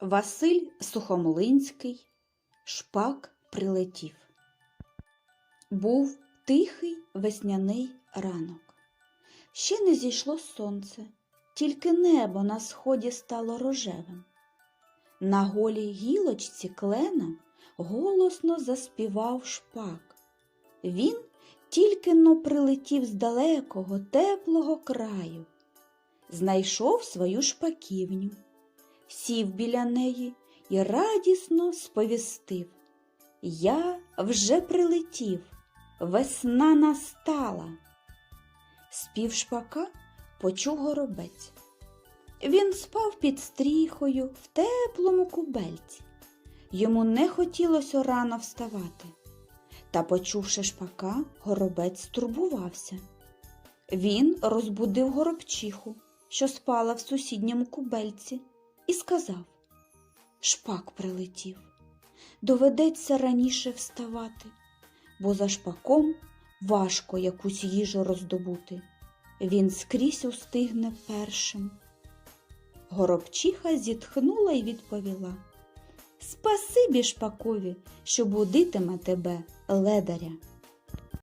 Василь Сухомлинський, шпак прилетів. Був тихий весняний ранок. Ще не зійшло сонце, тільки небо на сході стало рожевим. На голій гілочці клена голосно заспівав шпак. Він тільки но прилетів з далекого теплого краю, знайшов свою шпаківню, сів біля неї і радісно сповістив. Я вже прилетів, весна настала. Спів шпака почув горобець. Він спав під стріхою в теплому кубельці. Йому не хотілося рано вставати. Та, почувши шпака, горобець стурбувався. Він розбудив горобчиху, що спала в сусідньому кубельці, і сказав Шпак прилетів. Доведеться раніше вставати, бо за шпаком важко якусь їжу роздобути. Він скрізь устигне першим. Горобчиха зітхнула й відповіла Спасибі шпакові, що будитиме тебе ледаря.